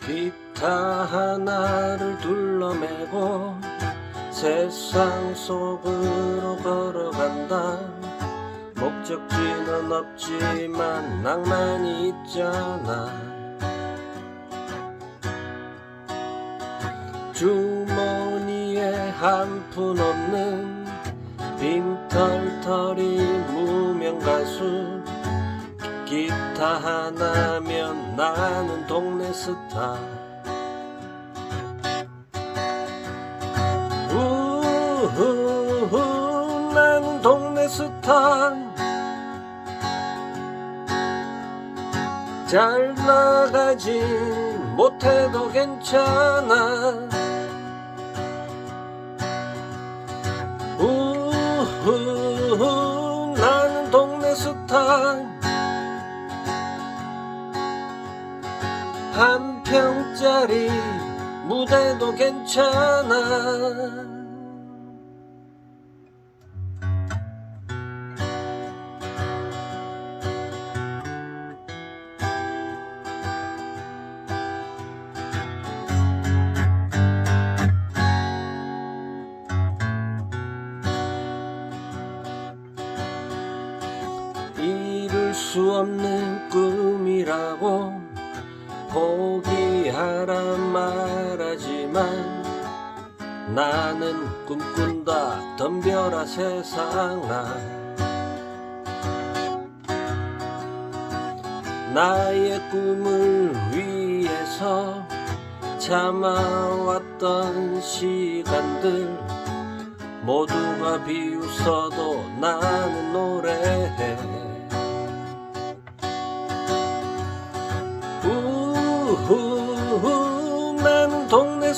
기타 하나를 둘러매고 세상 속으로 걸어간다. 목적지는 없지만 낭만이 있잖아. 주머니에 한 푼 없는 빈털터리 무명 가수 기타 하나면 나는 동네 스타. 우후 나는 동네 스타. 잘 나가지 못해도 괜찮아 한 평짜리 무대도 괜찮아. 이룰 수 없는 꿈이라고 포기하라 말하지만 나는 꿈꾼다 덤벼라 세상아. 나의 꿈을 위해서 참아왔던 시간들 모두가 비웃어도 나는 노래해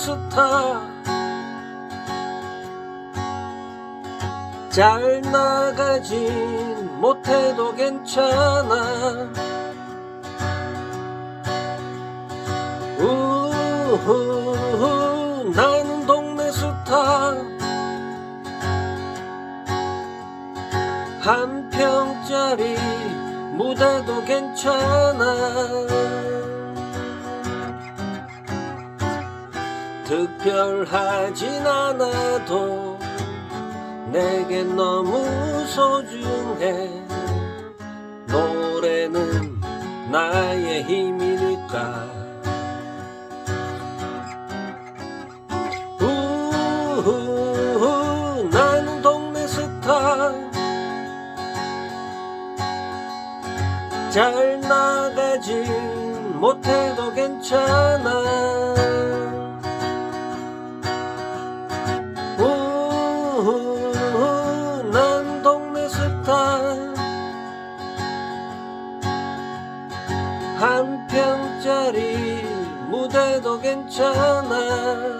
스타 잘 나가진 못해도 괜찮아. 우후 나는 동네 스타. 한 평짜리 무대도 괜찮아 특별하진 않아도 내겐 너무 소중해. 노래는 나의 힘이니까. 우후 나는 동네 스타 잘 나가진 못해도 괜찮아 한 평짜리 무대도 괜찮아.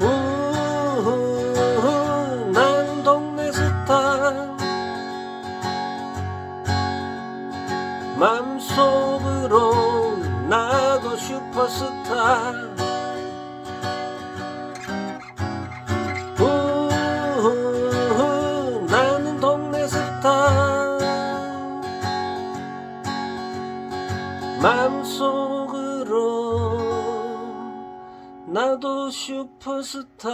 우후 난 동네 스타 맘속으로 나도 슈퍼스타 속으로 나도 슈퍼스타